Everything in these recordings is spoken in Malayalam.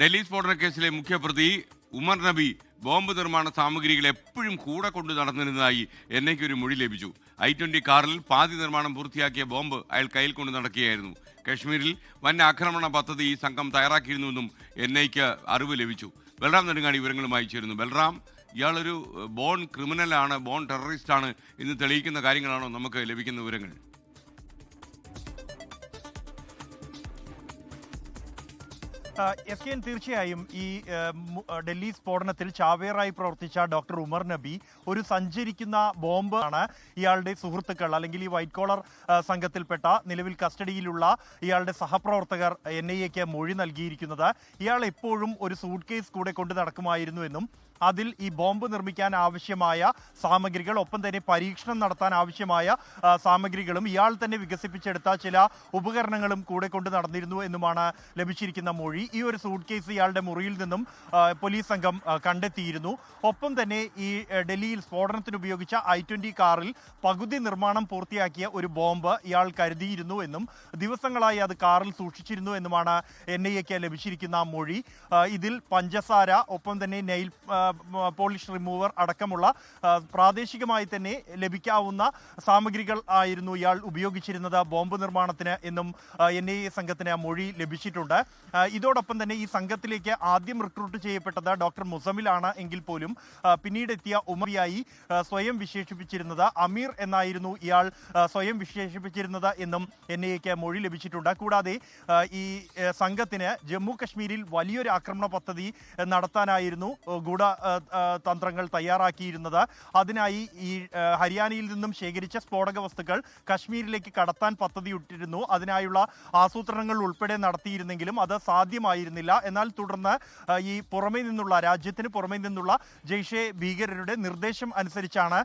ഡൽഹി സ്ഫോടന കേസിലെ മുഖ്യപ്രതി ഉമർ നബി ബോംബ് നിർമ്മാണ സാമഗ്രികൾ എപ്പോഴും കൂടെ കൊണ്ടു നടന്നിരുന്നതായി എന്നേക്ക് ഒരു മൊഴി ലഭിച്ചു. ഐ ട്വന്റി കാറിൽ പാതി നിർമ്മാണം പൂർത്തിയാക്കിയ ബോംബ് അയാൾ കയ്യിൽ കൊണ്ടു നടക്കുകയായിരുന്നു. കശ്മീരിൽ വൻ ആക്രമണ പദ്ധതി ഈ സംഘം തയ്യാറാക്കിയിരുന്നുവെന്നും എൻ ഐക്ക് അറിവ് ലഭിച്ചു. ബൽറാം നെടുങ്ങാടി വിവരങ്ങളുമായി ചേരുന്നു. ബൽറാം ഇയാളൊരു ബോൺ ക്രിമിനലാണ് ബോൺ ടെററിസ്റ്റാണ് എന്ന് തെളിയിക്കുന്ന കാര്യങ്ങളാണോ നമുക്ക് ലഭിക്കുന്ന വിവരങ്ങൾ? എസ് കെ തീർച്ചയായും ഈ ഡൽഹി സ്ഫോടനത്തിൽ ചാവേറായി പ്രവർത്തിച്ച ഡോക്ടർ ഉമർ നബി ഒരു സഞ്ചരിക്കുന്ന ബോംബ് ആണ് ഇയാളുടെ സുഹൃത്തുക്കൾ അല്ലെങ്കിൽ ഈ വൈറ്റ് കോളർ സംഘത്തിൽപ്പെട്ട നിലവിൽ കസ്റ്റഡിയിലുള്ള ഇയാളുടെ സഹപ്രവർത്തകർ എൻ ഐ എക്ക് മൊഴി നൽകിയിരിക്കുന്നത്. ഇയാൾ എപ്പോഴും ഒരു സൂട്ട് കേസ് കൂടെ കൊണ്ട് നടക്കുമായിരുന്നു എന്നും അതിൽ ഈ ബോംബ് നിർമ്മിക്കാൻ ആവശ്യമായ സാമഗ്രികൾ ഒപ്പം തന്നെ പരീക്ഷണം നടത്താൻ ആവശ്യമായ സാമഗ്രികളും ഇയാൾ തന്നെ വികസിപ്പിച്ചെടുത്ത ചില ഉപകരണങ്ങളും കൂടെ കൊണ്ട് നടന്നിരുന്നു എന്നുമാണ് ലഭിച്ചിരിക്കുന്ന മൊഴി. ഈ ഒരു സൂട്ട് കേസ് ഇയാളുടെ മുറിയിൽ നിന്നും പോലീസ് സംഘം കണ്ടെത്തിയിരുന്നു. ഒപ്പം തന്നെ ഈ ഡൽഹിയിൽ സ്ഫോടനത്തിന് ഉപയോഗിച്ച ഐ ട്വന്റി കാറിൽ പകുതി നിർമ്മാണം പൂർത്തിയാക്കിയ ഒരു ബോംബ് ഇയാൾ കരുതിയിരുന്നു എന്നും ദിവസങ്ങളായി അത് കാറിൽ സൂക്ഷിച്ചിരുന്നു എന്നുമാണ് എൻ ഐ എക്ക് ലഭിച്ചിരിക്കുന്ന മൊഴി. ഇതിൽ പഞ്ചസാര ഒപ്പം തന്നെ നെയിൽ പോളിഷ് റിമൂവർ അടക്കമുള്ള പ്രാദേശികമായി തന്നെ ലഭിക്കാവുന്ന സാമഗ്രികൾ ആയിരുന്നു ഇയാൾ ഉപയോഗിച്ചിരുന്നത് ബോംബ് നിർമ്മാണത്തിന് എന്നും എൻ ഐ എ സംഘത്തിന് മൊഴി ലഭിച്ചിട്ടുണ്ട്. ആ, ഇതോടൊപ്പം തന്നെ ഈ സംഘത്തിലേക്ക് ആദ്യം റിക്രൂട്ട് ചെയ്യപ്പെട്ടത് ഡോക്ടർ മുസമിലാണ് എങ്കിൽ പോലും പിന്നീട് എത്തിയ ഉമറിയായി സ്വയം വിശേഷിപ്പിച്ചിരുന്നത് അമീർ എന്നായിരുന്നു ഇയാൾ സ്വയം വിശേഷിപ്പിച്ചിരുന്നത് എന്നും എൻ ഐ എക്ക് മൊഴി ലഭിച്ചിട്ടുണ്ട്. കൂടാതെ ഈ സംഘത്തിന് ജമ്മു കശ്മീരിൽ വലിയൊരു ആക്രമണ പദ്ധതി നടത്താനായിരുന്നു ഗൂഢ തന്ത്രങ്ങൾ തയ്യാറാക്കിയിരുന്നത്. അതിനായി ഈ ഹരിയാനയിൽ നിന്നും ശേഖരിച്ച സ്ഫോടക വസ്തുക്കൾ കശ്മീരിലേക്ക് കടത്താൻ പദ്ധതിയിട്ടിരുന്നു. അതിനായുള്ള ആസൂത്രണങ്ങൾ ഉൾപ്പെടെ നടത്തിയിരുന്നെങ്കിലും അത് സാധ്യമായിരുന്നില്ല. എന്നാൽ തുടർന്ന് ഈ പുറമേ നിന്നുള്ള രാജ്യത്തിന് പുറമേ നിന്നുള്ള ജെയ്ഷെ ഭീകരരുടെ നിർദ്ദേശം അനുസരിച്ചാണ്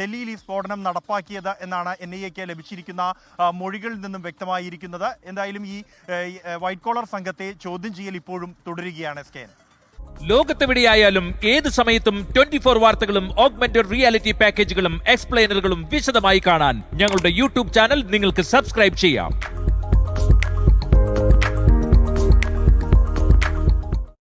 ഡൽഹിയിൽ ഈ സ്ഫോടനം നടപ്പാക്കിയത് എന്നാണ് എൻ ഐ എക്ക് ലഭിച്ചിരിക്കുന്ന മൊഴികളിൽ നിന്നും വ്യക്തമായിരിക്കുന്നത്. എന്തായാലും ഈ വൈറ്റ് കോളർ സംഘത്തെ ചോദ്യം ചെയ്യൽ ഇപ്പോഴും തുടരുകയാണ് എസ് ലോകത്തെവിടെയായാലും ഏത് സമയത്തും ട്വന്റി ഫോർ വാർത്തകളും ഓഗ്മെന്റഡ് റിയാലിറ്റി പാക്കേജുകളും എക്സ്പ്ലെയിനറുകളും വിശദമായി കാണാൻ ഞങ്ങളുടെ യൂട്യൂബ് ചാനൽ നിങ്ങൾക്ക് സബ്സ്ക്രൈബ് ചെയ്യാം.